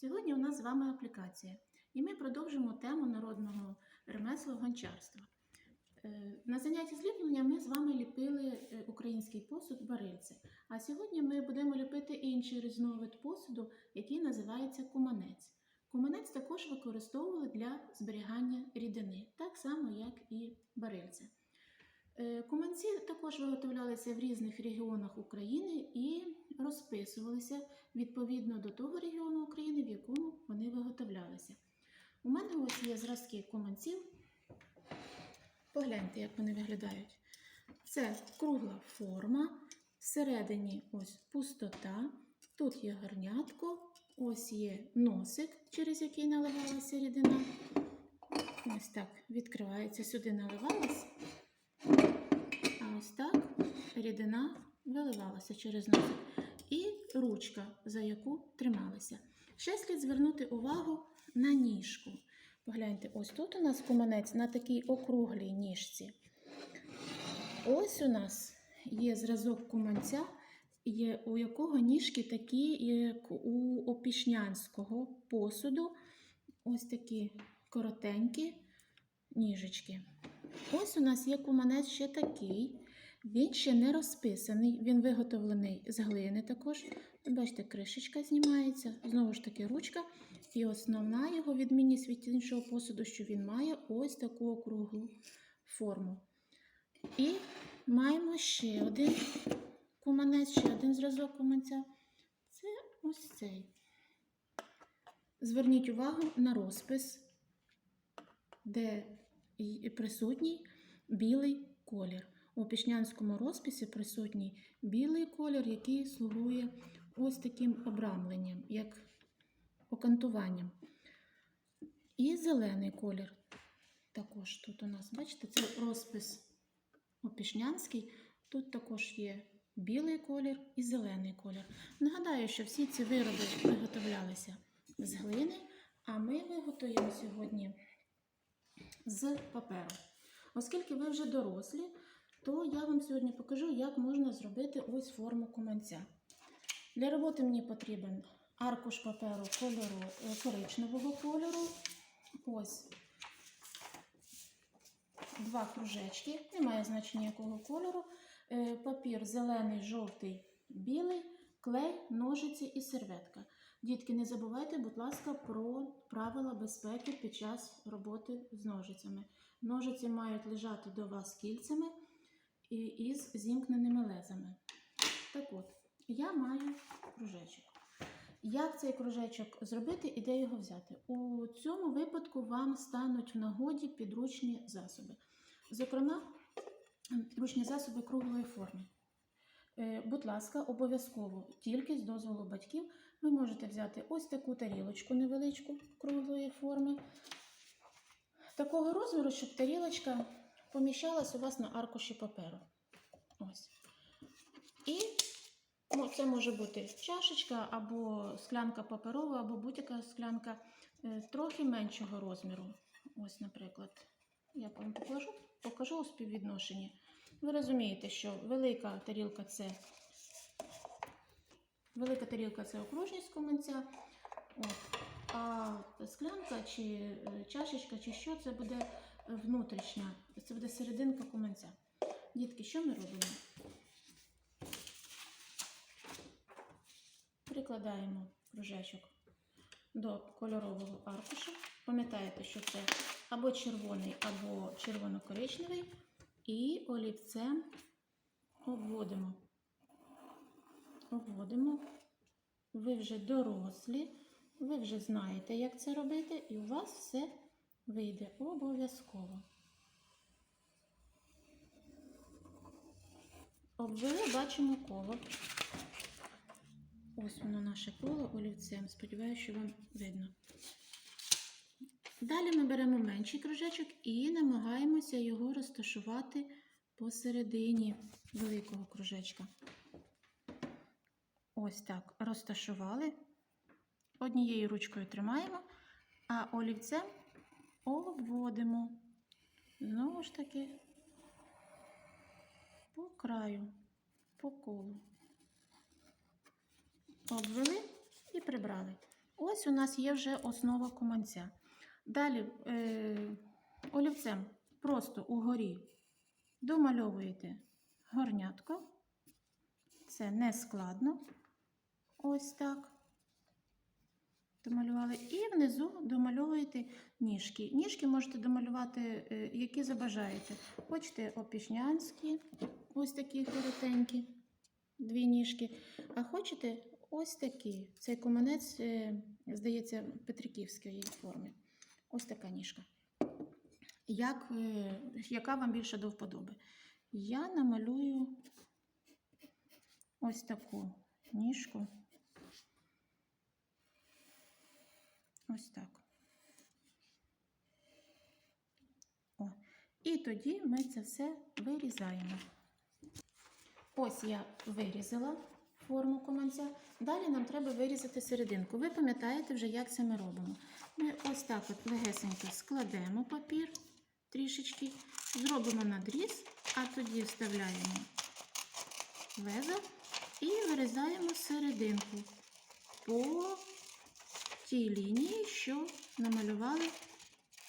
Сьогодні у нас з вами аплікація, і ми продовжимо тему народного ремесла гончарства. Е, На занятті з ліплення ми з вами ліпили е, український посуд барильце. А сьогодні ми будемо ліпити інший різновид посуду, який називається куманець. Куманець також використовували для зберігання рідини, так само, як і барильце. Е, Куманці також виготовлялися в різних регіонах України і розписувалися відповідно до того регіону України, в якому вони виготовлялися. У мене ось є зразки куманців. Погляньте, як вони виглядають. Це кругла форма, всередині ось пустота, тут є гарнятко, ось є носик, через який наливалася рідина. Ось так відкривається, сюди наливалась. А ось так рідина виливалася через носик. І ручка, за яку трималися. Ще слід звернути увагу на ніжку. Погляньте, ось тут у нас куманець на такій округлій ніжці. Ось у нас є зразок куманця, є, у якого ніжки такі, як у опішнянського посуду. Ось такі коротенькі ніжечки. Ось у нас є куманець ще такий. Він ще не розписаний, він виготовлений з глини також. Бачите, кришечка знімається, знову ж таки ручка. І основна його відмінність від іншого посуду, що він має ось таку округлу форму. І маємо ще один куманець, ще один зразок куманця. Це ось цей. Зверніть увагу на розпис, де присутній білий колір. У пішнянському розписі присутній білий колір, який слугує ось таким обрамленням, як окантуванням. І зелений колір. Також тут у нас, бачите, це розпис опішнянський. Тут також є білий колір і зелений колір. Нагадаю, що всі ці вироби виготовлялися з глини, а ми виготуємо сьогодні з паперу. Оскільки ви вже дорослі, то я вам сьогодні покажу, як можна зробити ось форму куманця. Для роботи мені потрібен аркуш паперу кольору е, коричневого кольору. Ось два кружечки, немає значення якого кольору. Е, Папір зелений, жовтий, білий, клей, ножиці і серветка. Дітки, не забувайте, будь ласка, про правила безпеки під час роботи з ножицями. Ножиці мають лежати до вас кільцями із зімкненими лезами. Так от, я маю кружечок. Як цей кружечок зробити і де його взяти? У цьому випадку вам стануть в нагоді підручні засоби. Зокрема, підручні засоби круглої форми. Е, Будь ласка, обов'язково, тільки з дозволу батьків, ви можете взяти ось таку тарілочку невеличку круглої форми. Такого розміру, щоб тарілочка поміщалась у вас на аркуші паперу. Ось. І ну, це може бути чашечка або склянка паперова, або будь-яка склянка е, трохи меншого розміру. Ось, наприклад, я вам покажу, покажу у співвідношенні. Ви розумієте, що велика тарілка це велика тарілка це окружність куманця. От. А склянка чи е, чашечка, чи що, це буде внутрішня, це буде серединка куманця. Дітки, що ми робимо? Прикладаємо кружечок до кольорового аркуша. Пам'ятаєте, що це або червоний, або червоно-коричневий. І олівцем обводимо. Обводимо. Ви вже дорослі, ви вже знаєте, як це робити, і у вас все вийде обов'язково. Обвели, бачимо коло. Ось воно наше коло олівцем. Сподіваюся, що вам видно. Далі ми беремо менший кружечок і намагаємося його розташувати посередині великого кружечка. Ось так розташували. Однією ручкою тримаємо, а олівцем обводимо. Знову ж таки, по краю, по колу. Обвели і прибрали. Ось у нас є вже основа куманця. Далі е, олівцем просто угорі домальовуєте горнятко. Це не складно. Ось так. Домалювали. І внизу домальовуєте ніжки. Ніжки можете домалювати, е, які забажаєте. Хочете опішнянські, ось такі коротенькі, дві ніжки. А хочете ось такі. Цей куманець, здається, Петриківської форми. Ось така ніжка. Як, е, яка вам більше до вподоби? Я намалюю ось таку ніжку. Ось так. О. І тоді ми це все вирізаємо. Ось я вирізала форму команця. Далі нам треба вирізати серединку. Ви пам'ятаєте вже, як це ми робимо. Ми ось так от легесенько складемо папір трішечки, зробимо надріз, а тоді вставляємо веза і вирізаємо серединку по тій лінії, що намалювали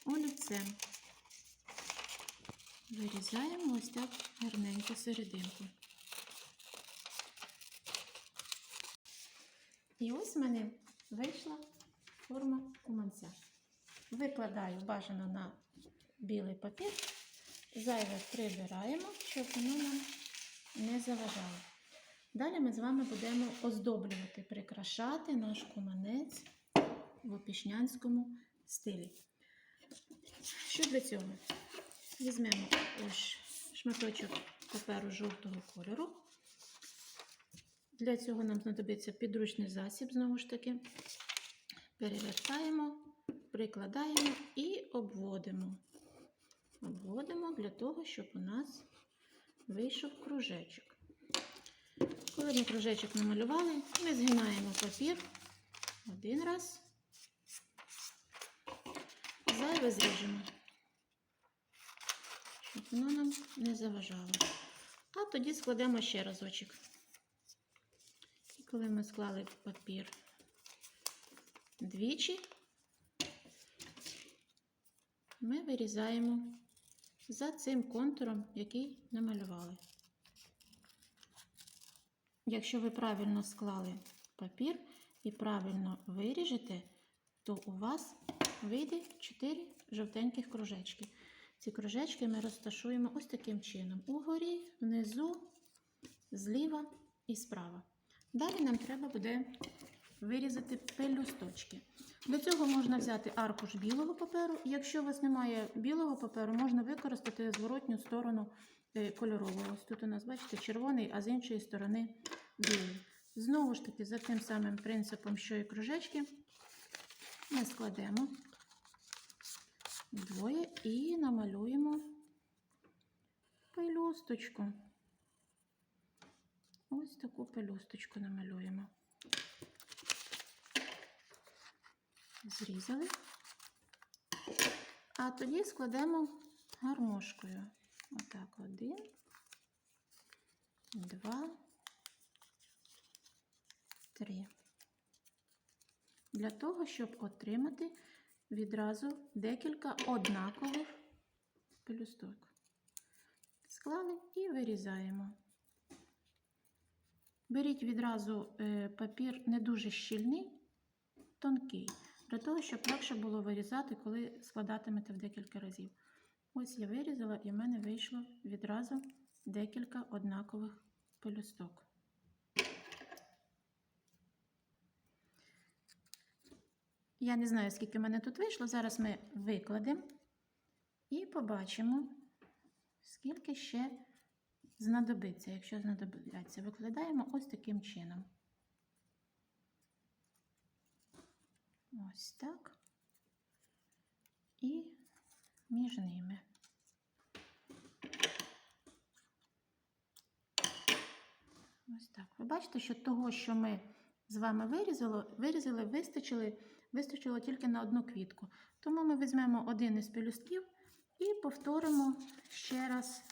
олівцем. Вирізаємо ось так гарненько серединку. І ось в мене вийшла форма куманця. Викладаю бажано на білий папір, зайве прибираємо, щоб воно нам не заважало. Далі ми з вами будемо оздоблювати, прикрашати наш куманець в опішнянському стилі. Що для цього? Візьмемо ось шматочок паперу жовтого кольору. Для цього нам знадобиться підручний засіб, знову ж таки. Перевертаємо, прикладаємо і обводимо. Обводимо для того, щоб у нас вийшов кружечок. Коли ми кружечок намалювали, ми згинаємо папір один раз, зайве зріжемо, щоб воно нам не заважало. А тоді складемо ще разочок. І коли ми склали папір двічі, ми вирізаємо за цим контуром, який намалювали. Якщо ви правильно склали папір і правильно виріжете, то у вас вийде 4 жовтеньких кружечки. Ці кружечки ми розташуємо ось таким чином: угорі, внизу, зліва і справа. Далі нам треба буде вирізати пелюсточки. До цього можна взяти аркуш білого паперу. Якщо у вас немає білого паперу, можна використати зворотню сторону е, кольорового. Ось тут у нас, бачите, червоний, а з іншої сторони білий. Знову ж таки, за тим самим принципом, що і кружечки, ми складемо двоє і намалюємо пелюсточку. Ось таку пелюсточку намалюємо. Зрізали. А тоді складемо гармошкою. Отак, один, два, три. Для того, щоб отримати відразу декілька однакових пелюсток. Склали і вирізаємо. Беріть відразу е, папір не дуже щільний, тонкий, для того, щоб легше було вирізати, коли складатимете в декілька разів. Ось я вирізала, і в мене вийшло відразу декілька однакових пелюсток. Я не знаю, скільки в мене тут вийшло. Зараз ми викладемо і побачимо, скільки ще знадобиться, якщо знадобляться. Викладаємо ось таким чином. Ось так. І між ними. Ось так. Ви бачите, що того, що ми з вами вирізали, вирізали, вистачили, вистачило тільки на одну квітку. Тому ми візьмемо один із пелюстків і повторимо ще раз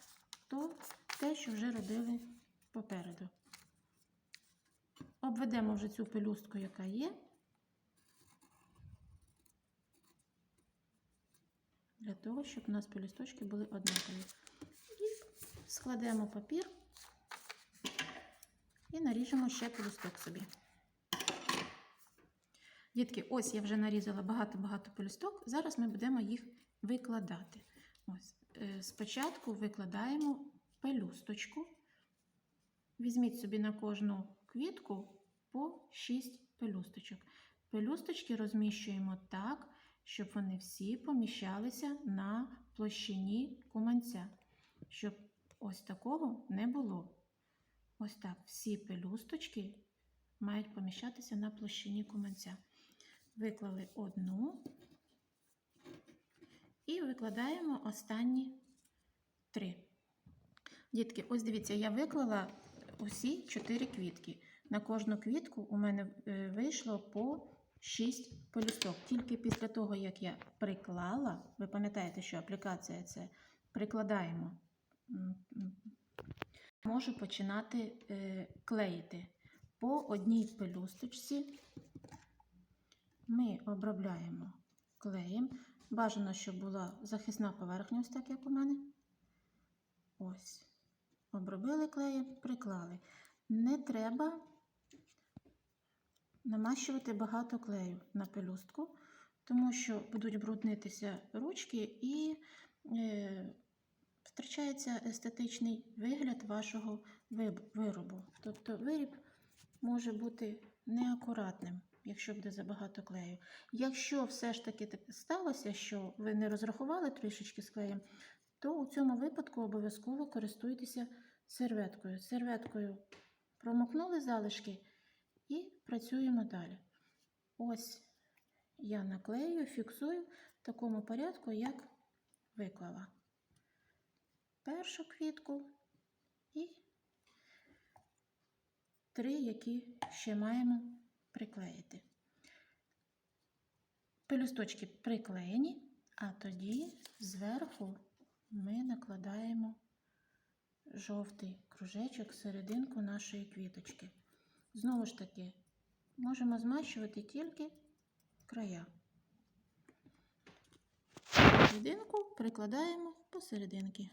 то, те, що вже робили попереду. Обведемо вже цю пелюстку, яка є, для того, щоб у нас пелюсточки були однакові. І складемо папір і наріжемо ще пелюсток собі. Дітки, ось я вже нарізала багато-багато пелюсток. Зараз ми будемо їх викладати. Ось. е, Спочатку викладаємо пелюсточку. Візьміть собі на кожну квітку по 6 пелюсточок. Пелюсточки розміщуємо так, щоб вони всі поміщалися на площині куманця, щоб ось такого не було. Ось так всі пелюсточки мають поміщатися на площині куманця. Виклали одну і викладаємо останні три. Дітки, ось дивіться, я виклала усі чотири квітки. На кожну квітку у мене е, вийшло по 6 пелюсток. Тільки після того, як я приклала, ви пам'ятаєте, що аплікація це прикладаємо, можу починати е, клеїти. По одній пелюсточці ми обробляємо клеєм. Бажано, щоб була захисна поверхня, ось так, як у мене. Ось. Обробили клеєм, приклали. Не треба намащувати багато клею на пелюстку, тому що будуть бруднитися ручки і е, втрачається естетичний вигляд вашого виробу. Тобто виріб може бути неакуратним, якщо буде забагато клею. Якщо все ж таки так сталося, що ви не розрахували трішечки з клеєм, то у цьому випадку обов'язково користуйтеся серветкою. Серветкою промокнули залишки і працюємо далі. Ось я наклею, фіксую в такому порядку, як виклала. Першу квітку і три, які ще маємо приклеїти. Пелюсточки приклеєні, а тоді зверху ми накладаємо жовтий кружечок серединку нашої квіточки. Знову ж таки, можемо змащувати тільки края. Серединку прикладаємо посерединки.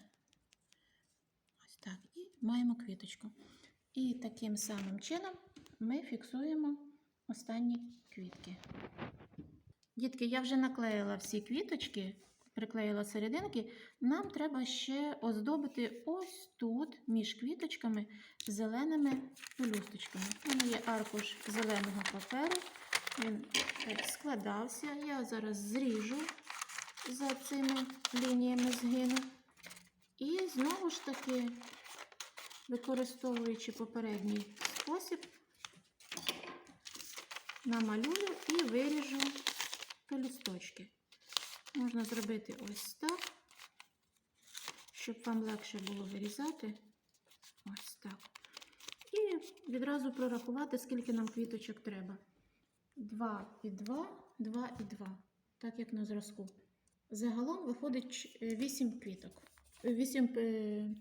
Ось так. І маємо квіточку. І таким самим чином ми фіксуємо останні квітки. Дітки, я вже наклеїла всі квіточки, приклеїла серединки. Нам треба ще оздобити ось тут, між квіточками, зеленими пелюсточками. У мене є аркуш зеленого паперу. Він складався. Я зараз зріжу за цими лініями згину. І знову ж таки, використовуючи попередній спосіб, намалюю і виріжу пелюсточки. Можна зробити ось так, щоб вам легше було вирізати. Ось так. І відразу прорахувати, скільки нам квіточок треба. 2 і 2, 2 і 2, так як на зразку. Загалом виходить 8 квіток. 8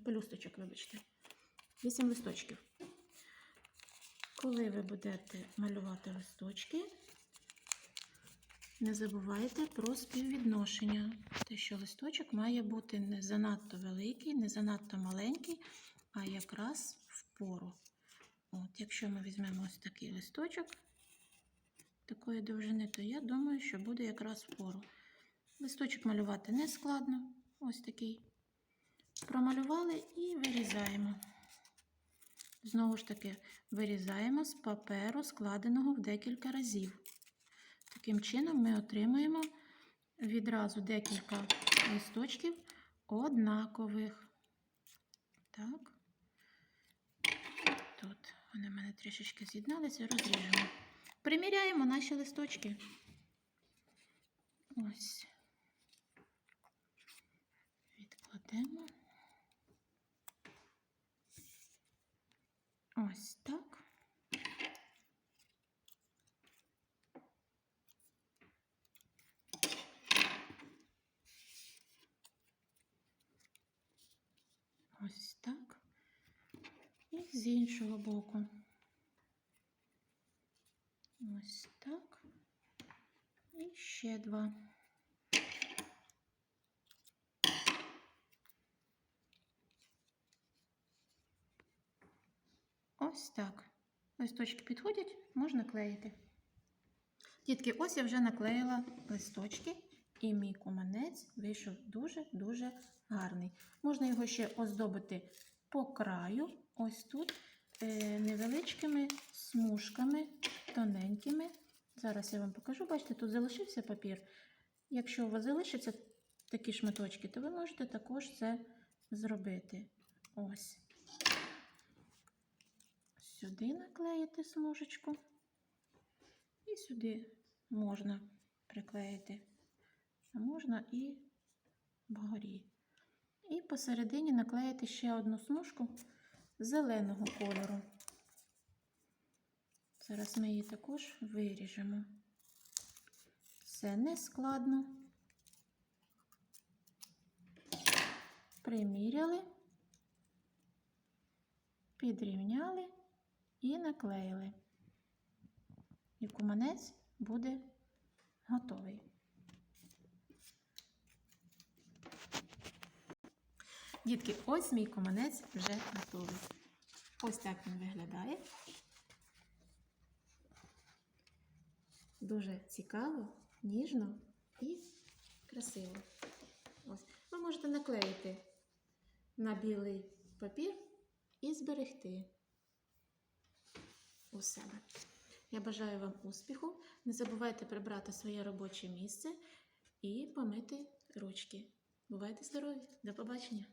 пелюсточок, вибачте. 8 листочків. Коли ви будете малювати листочки, не забувайте про співвідношення. Те, що листочок має бути не занадто великий, не занадто маленький, а якраз в пору. От, якщо ми візьмемо ось такий листочок такої довжини, то я думаю, що буде якраз в пору. Листочок малювати не складно. Ось такий. Промалювали і вирізаємо. Знову ж таки, вирізаємо з паперу, складеного в декілька разів. Таким чином ми отримуємо відразу декілька листочків однакових. Так. Тут вони в мене трішечки з'єдналися, розріжемо. Приміряємо наші листочки. Ось. Відкладемо. Ось так. Ось так. І з іншого боку. Ось так. І ще два. Так. Листочки підходять, можна клеїти. Дітки, ось я вже наклеїла листочки, і мій куманець вийшов дуже-дуже гарний. Можна його ще оздобити по краю, ось тут, е, невеличкими смужками, тоненькими. Зараз я вам покажу. Бачите, тут залишився папір. Якщо у вас залишаться такі шматочки, то ви можете також це зробити. Ось. Сюди наклеїти смужечку. І сюди можна приклеїти. А можна і вгорі. І посередині наклеїти ще одну смужку зеленого кольору. Зараз ми її також виріжемо. Це не складно. Приміряли, підрівняли і наклеїли. І куманець буде готовий. Дітки, ось мій куманець вже готовий. Ось так він виглядає. Дуже цікаво, ніжно і красиво. Ось. Ви можете наклеїти на білий папір і зберегти у себе. Я бажаю вам успіху. Не забувайте прибрати своє робоче місце і помити ручки. Бувайте здорові! До побачення!